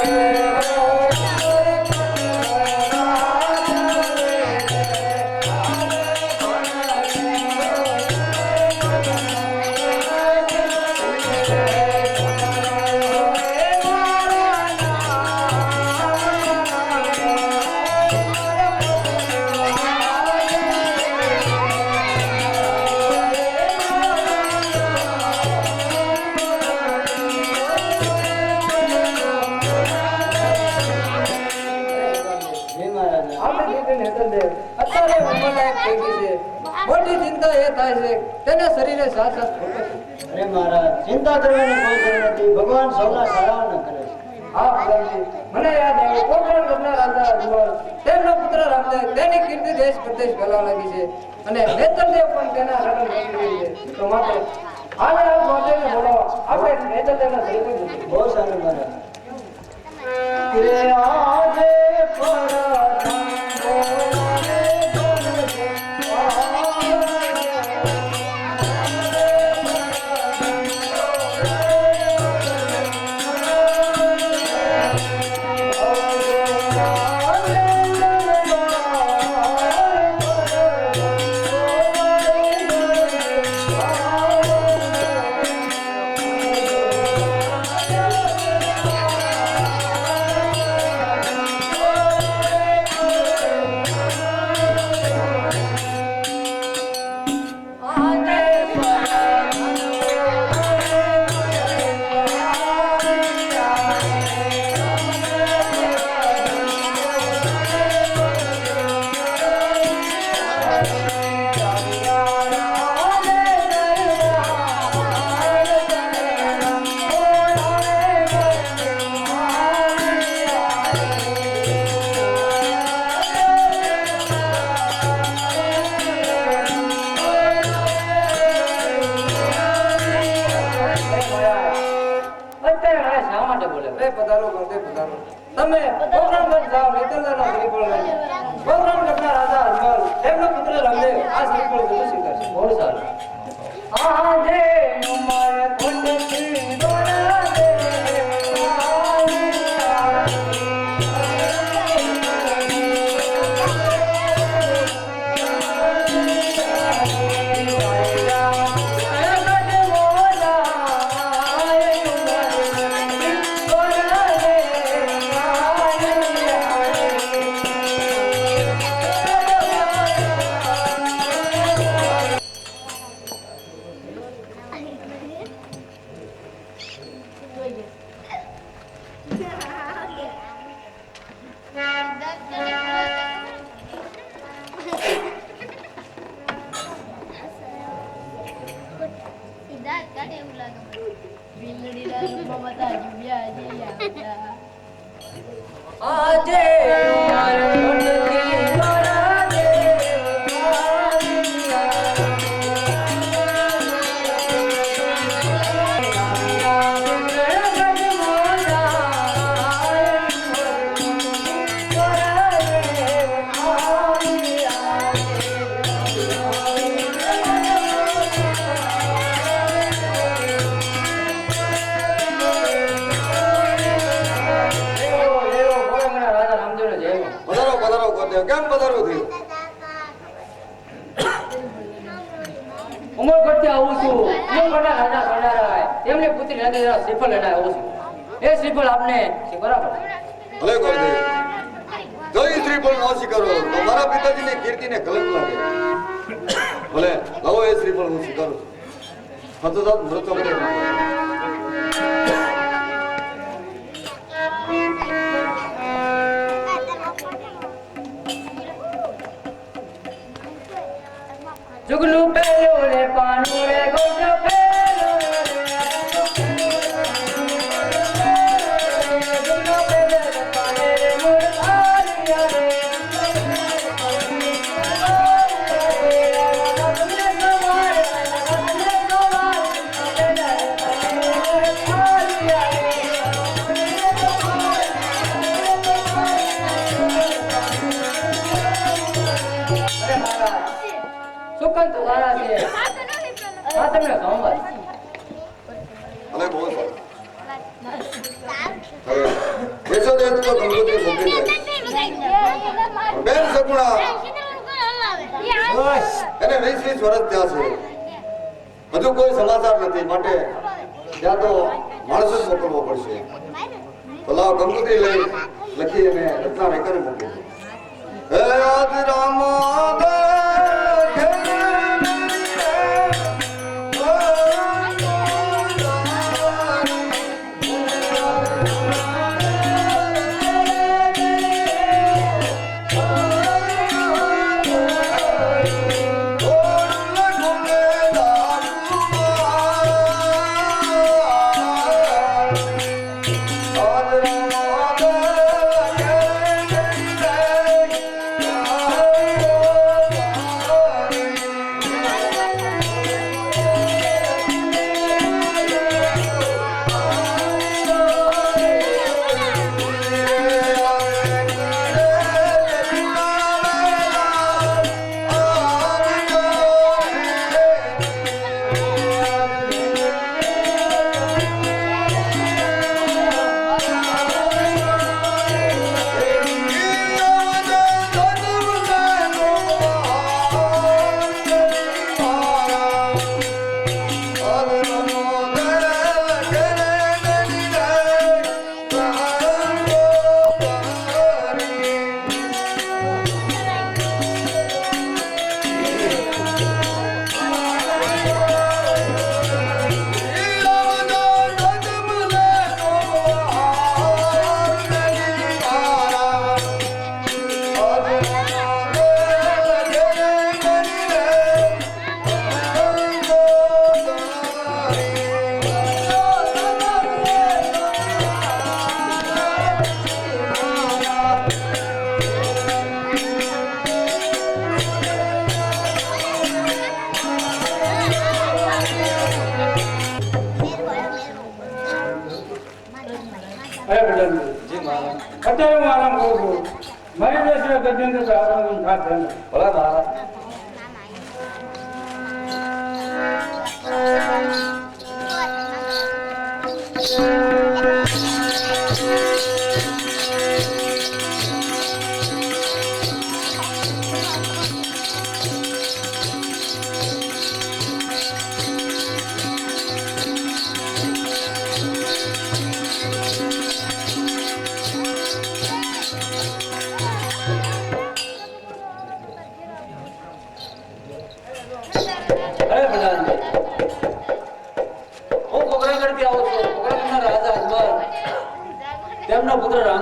આપણે હેતલદેવ અત્યારે ઉંમરલાયક થઈ ગઈ છે. મોટી ચિંતા એ થાય છે. તેના શરીરે સાથ સાથ અરે મહારાજ ચિંતા કરવાની કોઈ જરૂર નથી. ભગવાન સૌના સારાવાના કરે છે. હા પ્રભુજી મને યાદ આવ્યું પોકરણ કરનાર રાજા અજમલ તેમનો પુત્ર રામદેવ તેની કીર્તિ દેશ પ્રદેશ ફેલાવા લાગી છે. અને નેતરદેવ પણ તેના લગ્ન કરી છે. તો માટે હાલે આ ગોત્રીને બોલાવો આપણે નેતરદેવના શરીર બહુ સારું મહારાજ આજે પધારો ગુરુદેવ પધારો. તમે પોકરણ પર જાઓ નેતરદેવના શરીર પર લઈ પોકરણ કરનાર રાજા અજમલ તેમનો પુત્ર રામદેવ આ શરીર પર જતું સ્વીકારશે. બહુ સારું. આજે ઉમર ખોટથી Mamatay, Julia, Julia. Ate! Ate! ઉમરકોટના રાજા સોનારાય તેમની પુત્રી નંદિતા શ્રીફળ લઈને આવું છું. એ શ્રીફળ આપને બરાબર? ભલે ગોરદેવ જો ઈ શ્રીફળ ન સ્વીકારો મારા પિતાજીની કીર્તિને કલંક લાગે. ભલે, લાવો એ શ્રીફળ હું સ્વીકારું છું સાહેબ મૃત્યુ સુકન તો સારા છે કોઈ સમાચાર નથી માટે ત્યાં તો માણસો જ મોકલવો પડશે તો લાવ લઈ લખી અને આરામ કરું છું મારી દેશ ગદ્યંત્ર તો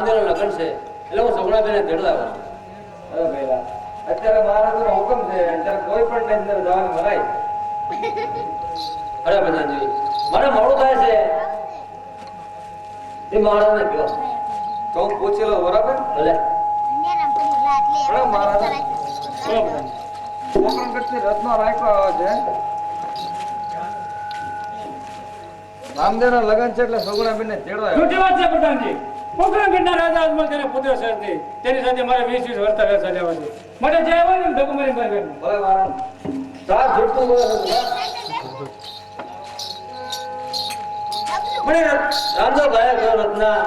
રામદેવનો લગ્ન છે. એટલે હું સગુણાબેને તેડવા આવ્યો છું. અરે ભઈલા અત્યારે મહારાજનો હુકમ છે. અત્યારે કોઈ પણ ટેન્શન જવાનું મરાય અરે પ્રધાનજી મને મોડું થાય છે. એ મહારાજને કહો. તો હું પૂછેલો બરાબર? ભલે. કોકણગઢથી રત્નો રાખ્યો આવે છે. રામદેવના લગ્ન છે એટલે સગુણા બેન ને વાત છે પ્રધાનજી. પોખરણગઢના રાજા અજમલ તેને પુત્ર તેની સાથે મારે વીસ વીસ વર્ષ વ્યવસાય લેવા છે માટે જે આવે ને ધક્કો મારી બહાર ભલે મહારાજ સાત છૂટતું મને રામદેવ ભાઈ ગયો રત્ના.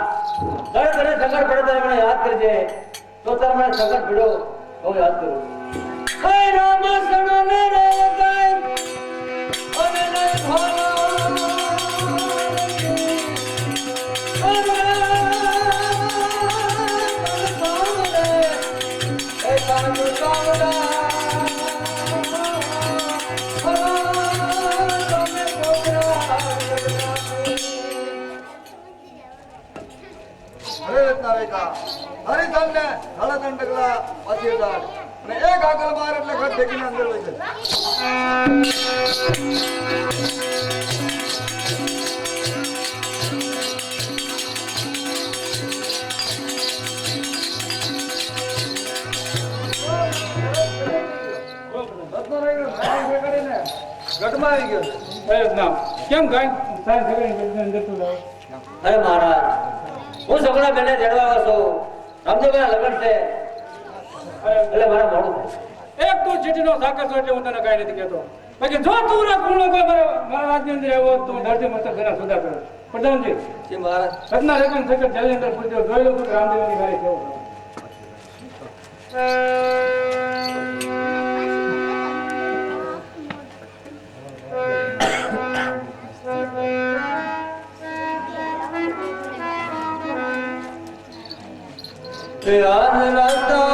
દરેક તને સંકટ પડે ત્યારે મને યાદ કરજે. તો તારે મને સંકટ પીડો હું યાદ કરું. ડગલા પાછી અને એક આગળ માર એટલે ઘર ટેકીને અંદર વહી જાય ગઢમાં આવી ગયો. અરે ના. કેમ જતું રહો અરે મહારાજ હું સગડા બેને જડવા આવ્યો છું. રામદેવના લગ્ન છે. એટલે મારા મોડું એક તું ચીઠીનો સાકર છો એટલે હું તને કાંઈ નથી કહેતો. બાકી જો તું ના પૂર્ણ કોઈ મારા રાજની અંદર આવ્યો તો હું ધરતી મસ્તક ઘણા સુધા કરું. પ્રધાનજી. જે મહારાજ રત્ના રેખન સકર જલ્દી અંદર પૂછ્યો જોઈ લો કે રામદેવની ભાઈ કેવું Yeah, યાદ રાતા